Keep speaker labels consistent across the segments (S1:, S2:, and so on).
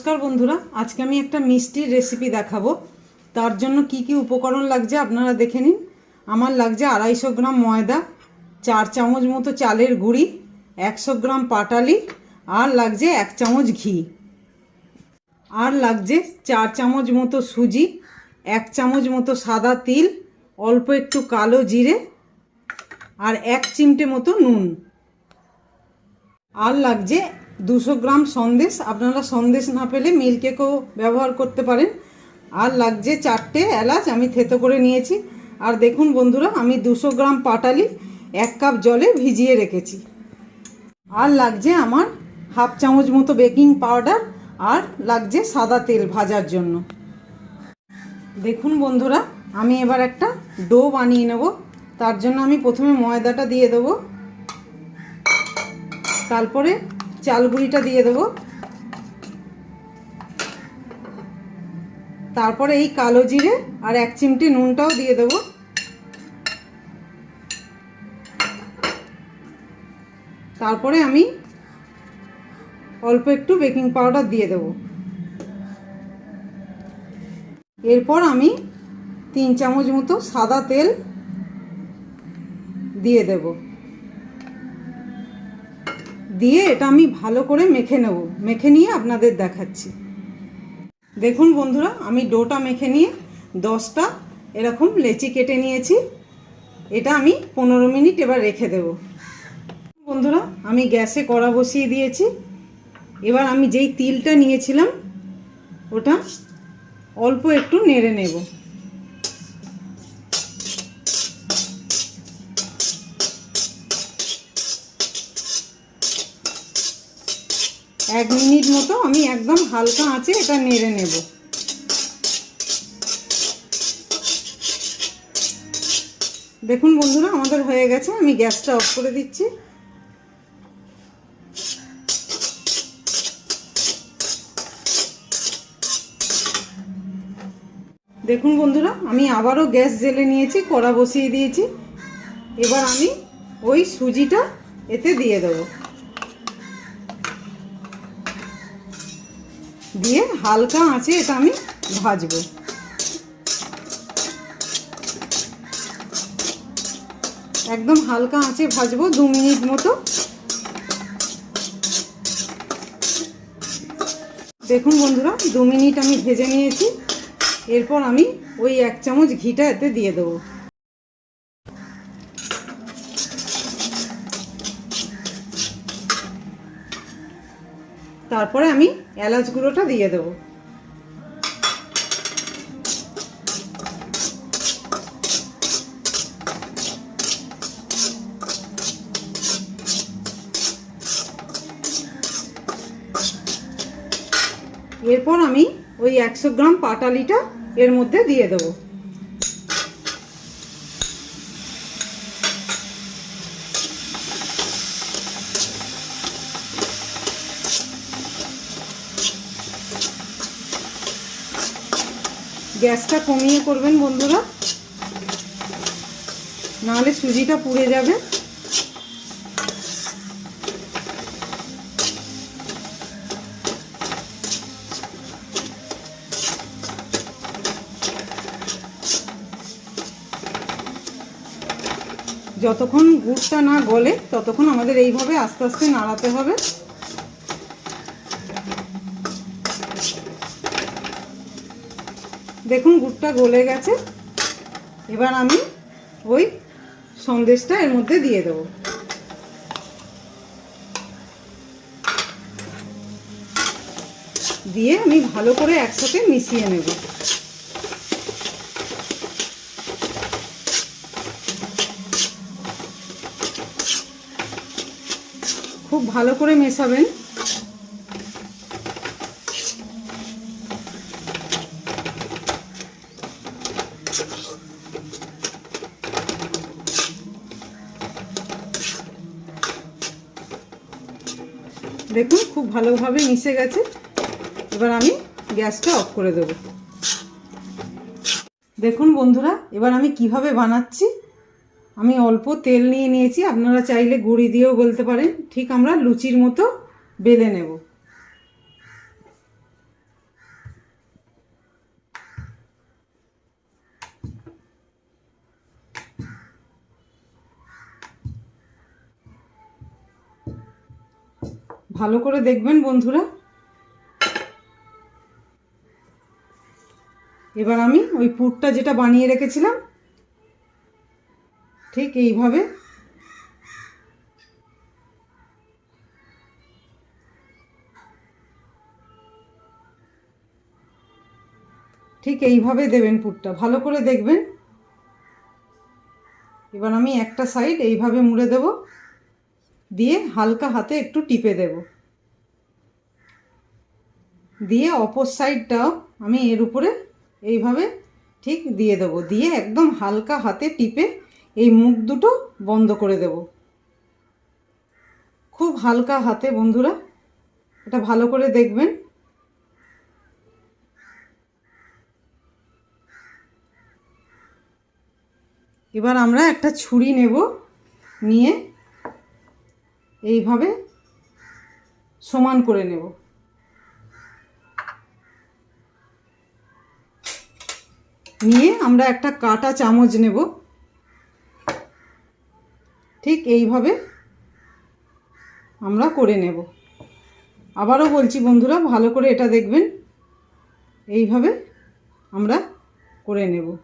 S1: নমস্কার বন্ধুরা, আজকে আমি একটা মিষ্টির রেসিপি দেখাবো। তার জন্য কি কি উপকরণ লাগছে আপনারা দেখে নিন। আমার লাগছে আড়াইশো গ্রাম ময়দা, চার চামচ মতো চালের গুঁড়ি, একশো গ্রাম পাটালি আর লাগছে এক চামচ ঘি। আর লাগছে চার চামচ মতো সুজি, এক চামচ মতো সাদা তিল, অল্প একটু কালো জিরে আর এক চিমটে মতো নুন। আর লাগছে দুশো গ্রাম সন্দেশ। আপনারা সন্দেশ না পেলে মিল্কেকও ব্যবহার করতে পারেন। আর লাগছে চারটে এলাচ, আমি থেতো করে নিয়েছি। আর দেখুন বন্ধুরা, আমি দুশো গ্রাম পাটালি এক কাপ জলে ভিজিয়ে রেখেছি। আর লাগছে আমার হাফ চামচ মতো বেকিং পাউডার আর লাগছে সাদা তেল ভাজার জন্য। দেখুন বন্ধুরা, আমি এবার একটা ডো বানিয়ে নেব। তার জন্য আমি প্রথমে ময়দাটা দিয়ে দেবো। তারপরে চাল গুঁড়িটা দিয়ে দেবো। তারপরে এই কালো জিরে আর এক চিমটি নুনটাও দিয়ে দেবো। তারপরে আমি অল্প একটু বেকিং পাউডার দিয়ে দেবো। এরপর আমি তিন চামচ মতো সাদা তেল দিয়ে দেব। দিয়ে এটা আমি ভালো করে মেখে নেব। মেখে নিয়ে আপনাদের দেখাচ্ছি। দেখুন বন্ধুরা, আমি ডোটা মেখে নিয়ে দশটা এরকম লেচি কেটে নিয়েছি। এটা আমি পনেরো মিনিট এবার রেখে দেব। বন্ধুরা, আমি গ্যাসে কড়া বসিয়ে দিয়েছি। এবার আমি যেই তিলটা নিয়েছিলাম, ওটা অল্প একটু নেড়ে নেব। এক মিনিট মতো আমি একদম হালকা আঁচে এটা নেড়ে নেব। দেখুন বন্ধুরা, আমাদের হয়ে গেছে। আমি গ্যাসটা অফ করে দিচ্ছি। দেখুন বন্ধুরা, আমি আবারও গ্যাস জেলে নিয়েছি, কড়া বসিয়ে দিয়েছি। এবার আমি ওই সুজিটা এতে দিয়ে দেবো। দিয়ে হালকা আঁচে এটা আমি ভাজবো। একদম হালকা আঁচে ভাজবো দু মিনিট মতো। দেখুন বন্ধুরা, দু মিনিট আমি ভেজে নিয়েছি। এরপর আমি ওই এক চামচ ঘিটা এতে দিয়ে দেবো। তারপরে আমি এলাচ গুঁড়োটা দিয়ে দেবো। এরপর আমি ওই একশো গ্রাম পাটালিটা এর মধ্যে দিয়ে দেবো। গ্যাসটা কমিয়ে করবেন বন্ধুরা। নাহলে সুজিটা পুড়ে যাবে। যতক্ষণ গুড়টা না গলে, ততক্ষণ আমাদের এইভাবে আস্তে আস্তে নাড়াতে হবে। দেখুন, গুড়টা গলে গেছে। এবার আমি ওই সন্দেশটা এর মধ্যে দিয়ে দেবো। দিয়ে আমি ভালো করে একসাথে মিশিয়ে নেব। খুব ভালো করে মেশাবেন দেখুন খুব ভালোভাবে মিশে গেছে। এবার আমি গ্যাসটা অফ করে দেব। দেখুন বন্ধুরা, এবার আমি কীভাবে বানাচ্ছি। আমি অল্প তেল নিয়ে নিয়েছি, আপনারা চাইলে গুঁড়ি দিয়েও বলতে পারেন। ঠিক আমরা লুচির মতো বেলে নেব। ভালো করে দেখবেন বন্ধুরা। এবার আমি ওই পুরটা যেটা বানিয়ে রেখেছিলাম, ঠিক এইভাবে ঠিক এইভাবে দেবেন পুরটা, ভালো করে দেখবেন। এবার আমি একটা সাইড এইভাবে মুড়ে দেব। দিয়ে হালকা হাতে একটু টিপে দেব। দিয়ে অপর সাইডটাও আমি এর উপরে এইভাবে ঠিক দিয়ে দেবো। দিয়ে একদম হালকা হাতে টিপে এই মুখ দুটো বন্ধ করে দেব। খুব হালকা হাতে বন্ধুরা, এটা ভালো করে দেখবেন। এবার আমরা একটা ছুরি নেব, নিয়ে এইভাবে সমান করে নেব। নিয়ে আমরা একটা কাটা চামচ নেব। ঠিক এইভাবে আমরা করে নেব। আবারও বলছি বন্ধুরা, ভালো করে এটা দেখবেন। এইভাবে আমরা করে নেব।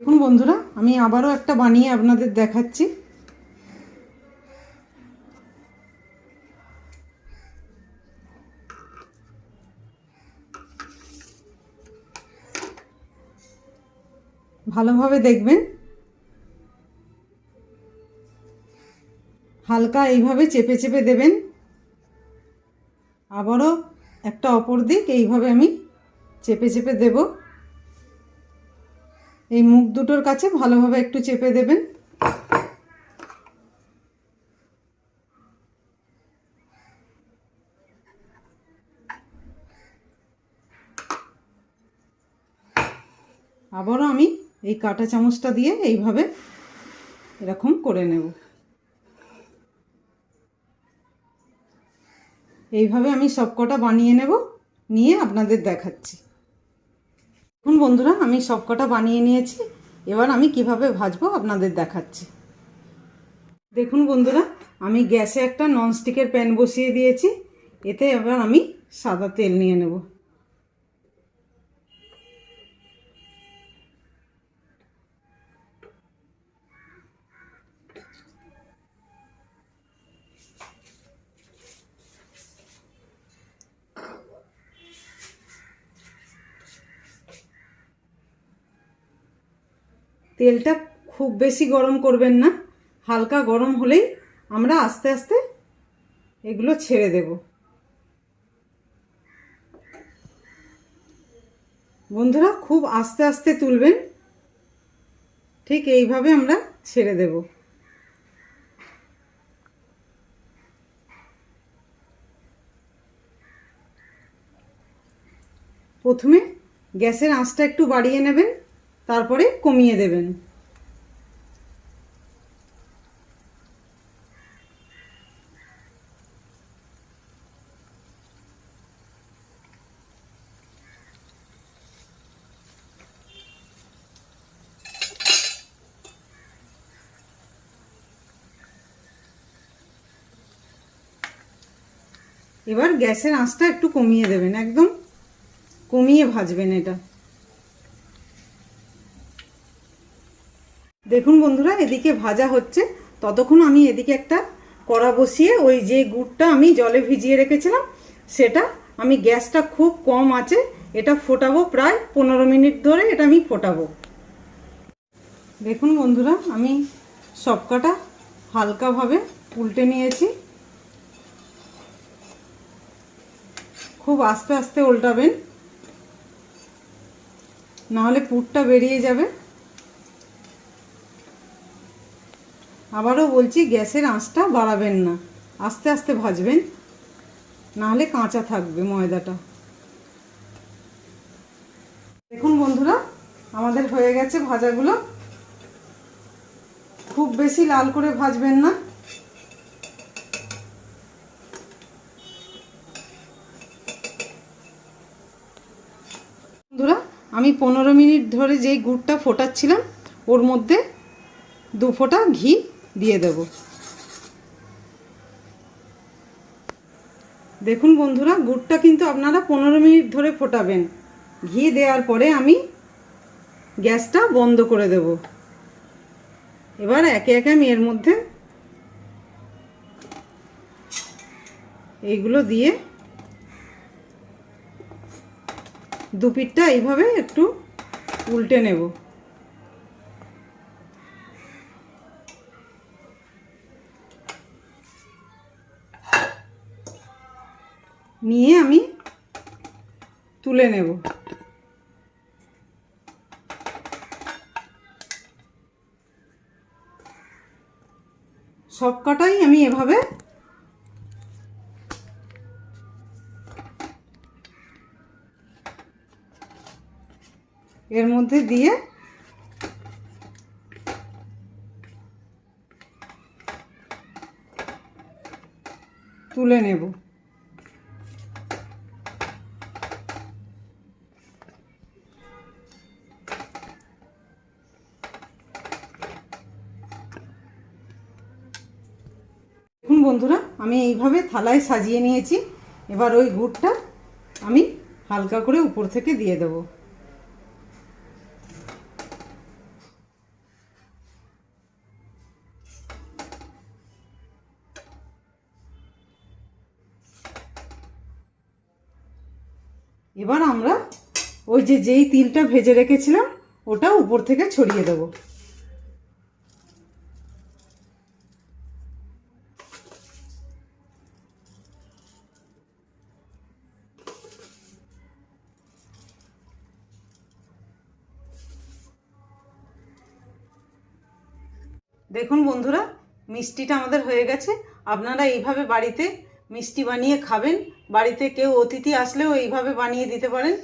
S1: দেখুন বন্ধুরা, আমি আবারও একটা বানিয়ে আপনাদের দেখাচ্ছি। ভালোভাবে দেখবেন। হালকা এইভাবে চেপে চেপে দেবেন। আবারও একটা অপর দিক এইভাবে আমি চেপে চেপে দেব। এই মুখ দুটোর কাছে ভালোভাবে একটু চেপে দেবেন। আবারও আমি এই কাঁটা চামচটা দিয়ে এইভাবে এরকম করে নেব। এইভাবে আমি সবকটা বানিয়ে নেব, নিয়ে আপনাদের দেখাচ্ছি। এখন বন্ধুরা, আমি সবকটা বানিয়ে নিয়েছি, এবার আমি কীভাবে ভাজবো আপনাদের দেখাচ্ছি। দেখুন বন্ধুরা, আমি গ্যাসে একটা ননস্টিকের প্যান বসিয়ে দিয়েছি, এতে এবার আমি সাদা তেল নিয়ে নেব। তেলটা খুব বেশি গরম করবেন না, হালকা গরম হলেই আমরা আস্তে আস্তে এগুলো ছেড়ে দেব। বন্ধুরা খুব আস্তে আস্তে তুলবেন, ঠিক এইভাবে আমরা ছেড়ে দেব। প্রথমে গ্যাসের আঁচটা একটু বাড়িয়ে নেবেন। তারপরে কমিয়ে দেবেন। এবার গ্যাসের আঁচটা একটু কমিয়ে দেবেন একদম কমিয়ে ভাজবেন এটা। দেখুন বন্ধুরা, এদিকে ভাজা হচ্ছে। ততক্ষণ আমি এদিকে একটা কড়া বসিয়ে ওই যে গুড়টা আমি জলে ভিজিয়ে রেখেছিলাম, সেটা আমি গ্যাসটা খুব কম আছে, এটা ফোটাবো প্রায় পনেরো মিনিট ধরে এটা আমি ফোটাবো। দেখুন বন্ধুরা, আমি সবকটা হালকাভাবে উল্টে নিয়েছি। খুব আস্তে আস্তে উল্টাবেন, নাহলে পুরটা বেরিয়ে যাবে। আবারও বলছি, গ্যাসের আঁচটা বাড়াবেন না। আস্তে আস্তে ভাজবেন। নাহলে কাঁচা থাকবে ময়দাটা। দেখুন বন্ধুরা, আমাদের হয়ে গেছে ভাজাগুলো। খুব বেশি লাল করে ভাজবেন না। বন্ধুরা, আমি পনেরো মিনিট ধরে যেই গুড়টা ফোটাচ্ছিলাম, ওর মধ্যে দু ফোঁটা ঘি দিয়ে দেব। দেখুন বন্ধুরা, গুড়টা কিন্তু আপনারা পনেরো মিনিট ধরে ফোটাবেন। ঘি দেওয়ার পরে আমি গ্যাসটা বন্ধ করে দেব। এবার একে একে আমি এর মধ্যে এইগুলো দিয়ে দুপিটটা এইভাবে একটু উল্টে নেব। নিয়ে আমি তুলে নেব। সব কটাই আমি এভাবে এর মধ্যে দিয়ে তুলে নেব। বন্ধুরা, আমি এইভাবে থালায় সাজিয়ে নিয়েছি। এবার ওই গুড়টা আমি হালকা করে উপর থেকে দিয়ে দেব। এবার আমরা ওই যে যেই তিলটা ভেজে রেখেছিলাম, ওটা উপর থেকে ছড়িয়ে দেবো। দেখুন বন্ধুরা মিষ্টিটা আমাদের হয়ে গেছে। আপনারা এইভাবে বাড়িতে মিষ্টি বানিয়ে খাবেন। বাড়িতে কেউ অতিথি আসলেও এইভাবে বানিয়ে দিতে পারেন।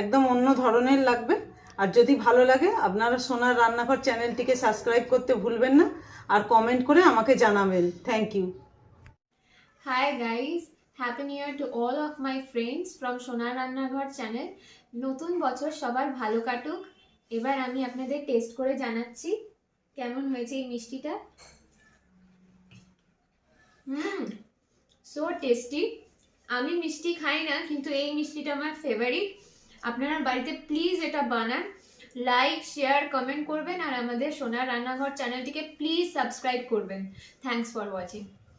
S1: একদম অন্য ধরনের লাগবে। আর যদি ভালো লাগে আপনারা সোনার রান্নাঘর চ্যানেলটিকে সাবস্ক্রাইব করতে ভুলবেন না। আর কমেন্ট করে আমাকে জানাবেন। Thank you
S2: hi guys, Happy New Year to all of my friends from সোনার রান্নাঘর চ্যানেল নতুন বছর সবার ভালো কাটুক। এবার আমি আপনাদের টেস্ট করে জানাচ্ছি। কেমন হয়েছে এই মিষ্টিটা? হুম সো টেস্টি আমি মিষ্টি খাই না, কিন্তু এই মিষ্টিটা আমার ফেভারিট আপনারা বাড়িতে প্লিজ এটা বানান। লাইক শেয়ার কমেন্ট করবেন, আর আমাদের সোনার রান্নাঘর চ্যানেলটিকে প্লিজ সাবস্ক্রাইব করবেন। Thanks for watching